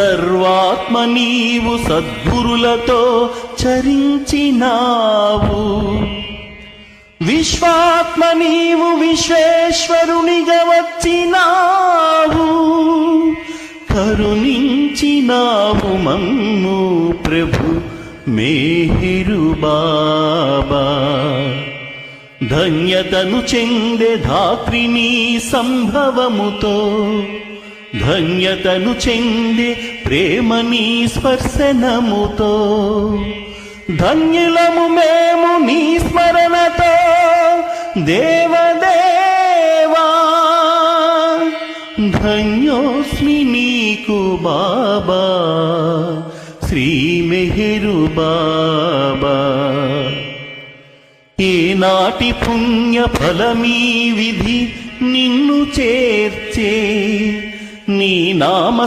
సర్వాత్మ నీవు సద్గురులతో చరించినావు. విశ్వాత్మ నీవు విశ్వేశ్వరునిగా వచ్చినావు. కరుణించినావు మమ్ము ప్రభు మేహిరు బాబా. ధన్యతను చెందే ధాత్రిని సంభవముతో ధన్యతను చెంది ప్రేమ నీ స్పర్శనముతో ధన్యులము మేము నీ స్మరణతో దేవదేవా. ధన్యోస్మి నీకు బాబా శ్రీ మెహరు బాబా. ఈనాటి పుణ్య ఫలమీ విధి నిన్ను చేర్చే నీ నామ